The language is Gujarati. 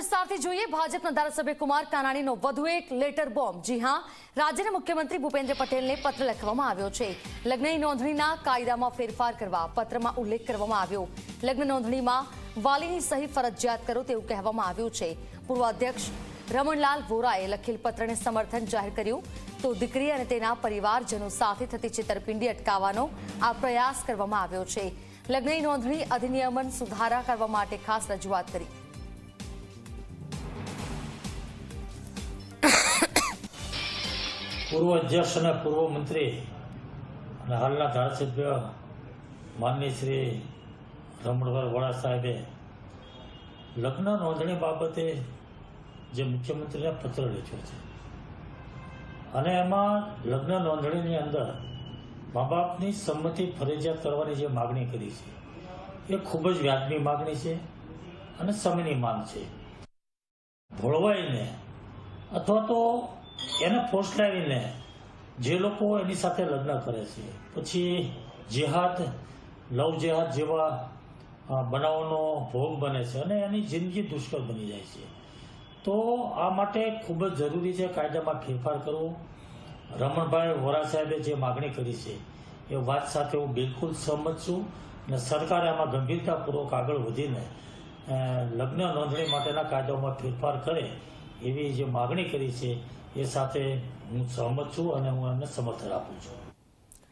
વિસ્તારથી જોઈએ, ભાજપના ધારાસભ્ય કુમાર કાનાણીનો વધુ એક લેટર બોમ્બ. જી હા, રાજ્યના મુખ્યમંત્રી ભૂપેન્દ્ર પટેલને પત્ર લખવામાં આવ્યો છે. લગ્નની નોંધણીના કાયદામાં ફેરફાર કરવા પત્રમાં ઉલ્લેખ કરવામાં આવ્યો. લગ્ન નોંધણીમાં વાલીની સહી ફરજિયાત કરો તેવું કહેવામાં આવ્યું છે. પૂર્વ અધ્યક્ષ રમણલાલ વોરાએ લખેલ પત્રને સમર્થન જાહેર કર્યું. તો દીકરી અને તેના પરિવારજનો સાથે થતી છેતરપિંડી અટકાવવાનો આ પ્રયાસ કરવામાં આવ્યો છે. લગ્નની નોંધણી અધિનિયમન સુધારા કરવા માટે ખાસ રજૂઆત કરી. પૂર્વ અધ્યક્ષ અને પૂર્વ મંત્રી અને હાલના ધારાસભ્ય માનની શ્રી રમણભાઈ વડા સાહેબે લગ્ન નોંધણી બાબતે જે મુખ્યમંત્રીને પત્ર લખ્યો છે. અને એમાં લગ્ન નોંધણીની અંદર મા બાપની સંમતિ ફરજિયાત કરવાની જે માગણી કરી છે, એ ખૂબ જ વ્યાજબી માગણી છે અને સમયની માંગ છે. ભોળવાઈને અથવા તો એને ફોસલાવીને જે લોકો એની સાથે લગ્ન કરે છે, પછી જેહાદ, લવ જેહાદ જેવા બનાવનો ભોગ બને છે અને એની જિંદગી દુષ્કર બની જાય છે. તો આ માટે ખૂબ જ જરૂરી છે કાયદામાં ફેરફાર કરવો. રમણભાઈ વોરા સાહેબે જે માગણી કરી છે, એ વાત સાથે હું બિલકુલ સહમત છું અને સરકારે આમાં ગંભીરતાપૂર્વક આગળ વધીને લગ્ન નોંધણી માટેના કાયદાઓમાં ફેરફાર કરે એવી જે માગણી કરી છે એ સાથે હું સહમત છું અને હું એમને સમર્થન આપું છું.